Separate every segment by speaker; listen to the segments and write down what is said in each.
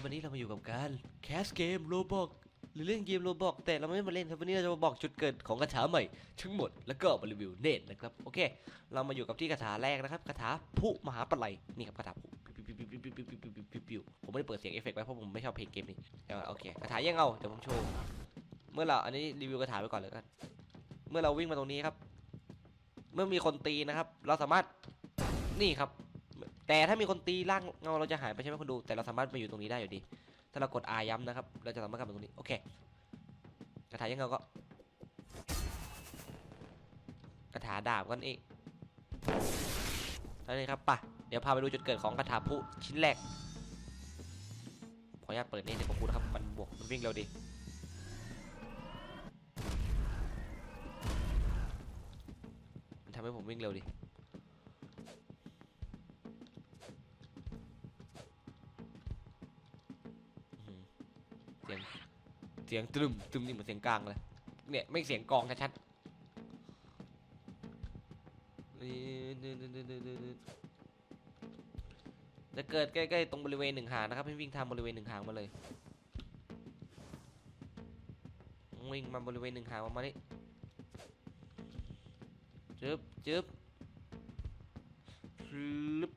Speaker 1: ครับวันนี้เรามาอยู่กับการแคสเกมโรบอกหรือเล่นเกมโรบอกแต่เราไม่มาเล่นครับวันนี้เราจะมาบอกจุดเกิดของคาถาใหม่ทั้งหมดแล้วก็มารีวิวเนตนะครับโอเค เรามาอยู่กับที่คาถาแรกนะครับคาถาผู้มหาปลัยนี่ครับคาถาผู้ปิวผมไม่ได้เปิดเสียงเอฟเฟกต์ไว้เพราะผมไม่ชอบเพลงเกมนี้โอเคคาถายังเอาเดี๋ยวผมโชว์เมื่อเราอันนี้รีวิวคาถาไปก่อนเลยกันเมื่อเราวิ่งมาตรงนี้ครับ เมื่อมีคนตีนะครับ เราสามารถนี่ครับ แต่ถ้ามีคนตีร่างเงาเราจะหายไปใช่ไหมคนดู แต่เราสามารถมาอยู่ตรงนี้ได้อยู่ดี ถ้าเรากด R ย้ำนะครับ เราจะสามารถกลับมาตรงนี้ โอเค กระถายังเงาก็ กระถาดาบกันเองเท่านี้ครับป่ะ เดี๋ยวพาไปดูจุดเกิดของกระถาผู้ชิ้นแรก ขออนุญาตเปิดนี่ในของคุณนะครับ มันบวก มันวิ่งเร็วดี มันทำให้ผมวิ่งเร็วดิ สียงเสียงตรึมตรึมนี่เหมือนเสียงกลางเลยเนี่ยไม่เสียงกองชัดๆนี่จะเกิดใกล้ๆตรงบริเวณหนึ่งหางนะครับให้วิ่งทางบริเวณหนึ่งหางมาเลยวิ่งมาบริเวณหนึ่งหางมาณนี้จึ๊บจึ๊บพรึบ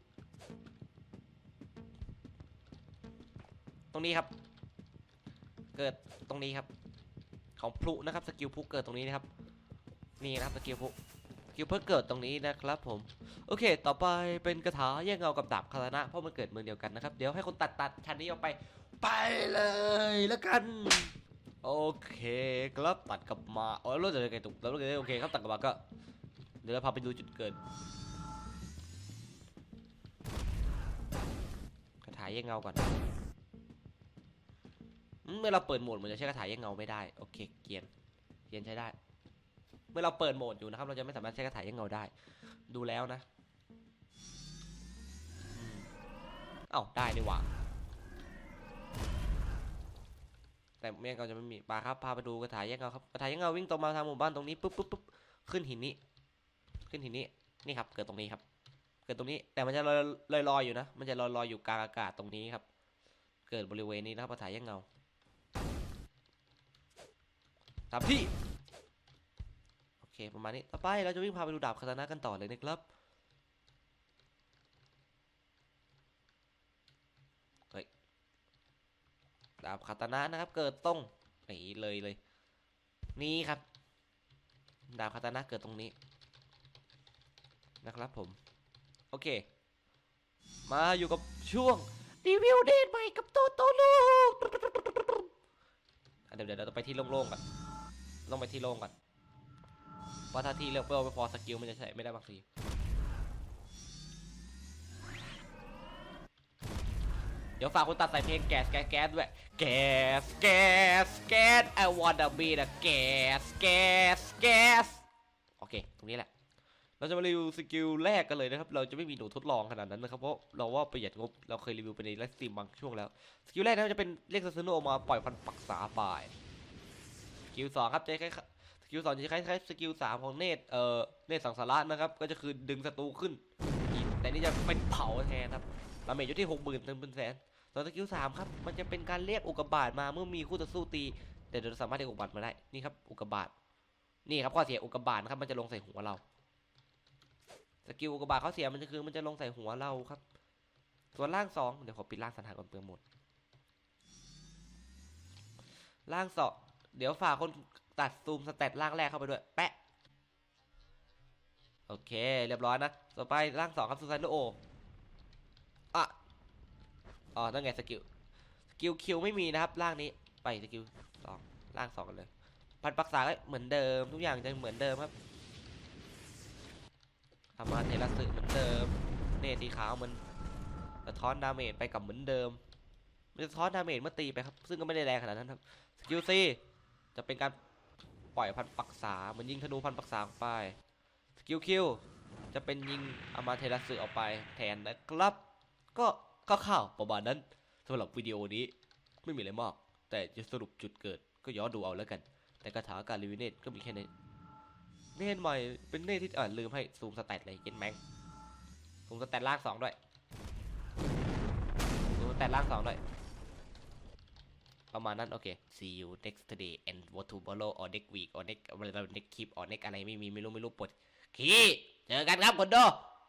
Speaker 1: ตรงนี้ครับ เกิดตรงนี้ครับ ของพลุนะครับสกิลพลุเกิดตรงนี้นะครับนี่นะครับสกิลพลุสกิลเพื่อเกิดตรงนี้นะครับผมโอเค ต่อไปเป็นกระถาแย่งเงากับดาบคารานะเพราะมันเกิดเมืองเดียวกันนะครับเดี๋ยวให้คนตัดตัดชั้นนี้ออกไป ไปเลยแล้วกันโอเคครับตัดกลับมาเออรู้จักไงตุกแล้วรู้จักโอเคครับตัดกลับมาก็เดี๋ยวเราพาไปดูจุดเกิดกระถาแย่งเงาก่อน เมื่อเราเปิดโหมดมันจะใช้กระถาแย่งเงาไม่ได้โอเคเกียนเกียนใช้ได้ เมื่อเราเปิดโหมดอยู่นะครับ เราจะไม่สามารถใช้กระถาแย่งเงาได้ ดูแล้วนะเอ้าได้นี่หว่าแต่เมี่ยงเราจะไม่มีปลาครับพาไปดูกระถายแยกเงาครับกระถายแยกเงาวิ่งตรงมาทางหมู่บ้านตรงนี้ปุ๊บปุ๊บปุ๊บขึ้นหินนี้ ขึ้นหินนี้นี่ครับ เกิดตรงนี้ครับ เกิดตรงนี้แต่มันจะลอยลอยลอยอยู่นะ มันจะลอยลอยอยู่กลางอากาศตรงนี้ครับ เกิดบริเวณนี้นะครับกระถายแยกเงา ตามที่ โอเค ประมาณนี้ ต่อไปเราจะวิ่งพาไปดูดาบคาตานะกันต่อเลยนะครับเฮ้ยดาบคาตานะนะครับ เกิดตรงนี่เลยเลย นี่ครับ ดาบคาตานะเกิดตรงนี้ นะครับผม โอเค มาอยู่กับช่วงรีวิวเดทใหม่กับโตโตลูกเดี๋ยวเดี๋ยวเราต้องไปที่โล่งๆก่อน ต้องไปที่โล่งก่อนว่าถ้าที่เลือกเปไม่พอสกิลมันจะใช้ไม่ได้บางทีเดี๋ยวฝากคุณตัดใส่เพลงแก๊สแก๊สแก๊สด้วยแก๊สแก๊สแก๊ส I wanna be the แก๊สแก๊สแก๊สโอเค ตรงนี้แหละ เราจะมารีวิวสกิลแรกกันเลยนะครับ เราจะไม่มีหนูทดลองขนาดนั้นนะครับ เพราะเราว่าประหยัดงบ เราเคยรีวิวไปในไลฟ์สตรีมบางช่วงแล้ว สกิลแรกนะจะเป็นเรียกซาซึโนะอมาปล่อยพันปักษาป่าย กิลสองครับจะคล้ายสกิลสองจะคล้ายๆสกิลสามของเนตเอ่อเนตสังสาระนะครับ ก็จะคือดึงศัตรูขึ้น แต่นี่จะเป็นเผาแทนครับดาเมจอยู่ที่หกหมื่นถึงเป็นแสนส่วนสกิลสามครับมันจะเป็นการเรียกอุกกาบาตมาเมื่อมีคู่ต่อสู้ตี แต่เราสามารถเรียกอุกกาบาตมาได้นี่ครับอุกกาบาตนี่ครับข้อเสียอุกกาบาตนะครับมันจะลงใส่หัวเราสกิลอุกกาบาตข้อเสียมันจะคือมันจะลงใส่หัวเราครับ ส่วนล่างสองเดี๋ยวขอปิดล่างสันหาก่อนเปลืองหมดล่างสอง เดี๋ยวฝากคนตัดซูมสเตตล่างแรกเข้าไปด้วย แปะ โอเค เรียบร้อยนะ ต่อไปล่างสองครับซูซานโออะอ๋อนั่นไงสกิล สกิลคิวไม่มีนะครับร่างนี้ ไปสกิลสองร่างสองกันเลย พันปักษาก็เหมือนเดิม ทุกอย่างจะเหมือนเดิมครับทำมาเทลสึเหมือนเดิม เนตสีขาวเหมันสะท้อนดาเมจไปกับเหมือนเดิมมันจะสะท้อนดาเมจเมื่อตีไปครับ ซึ่งก็ไม่ได้แรงขนาดนั้นครับ สกิลซี จะเป็นการปล่อยพันปักษาเหมือนยิงธนูพันปักษาออกไปสกิลคิวจะเป็นยิงอามาเทลัสึออกไปแทนนะครับ ก็ก็ข่าวประมาณนั้นสำหรับวิดีโอนี้ไม่มีอะไรมาก แต่จะสรุปจุดเกิดก็ย้อนดูเอาแล้วกัน แต่คาถาการรีวิวเนตก็มีแค่นี้เนตใหม่เป็นเนตที่อ่านลืมให้ซูมสแตทเลยเย็นแมงซูมสแตทล่างสองด้วยซูมสแตทล่างสองด้วย ประมาณนั้นโอเค see you next day and what tomorrow or next week or next อะไร next clip or next อะไรไม่มีไม่รู้ไม่รู้ปวดขี้เจอกันครับคนดู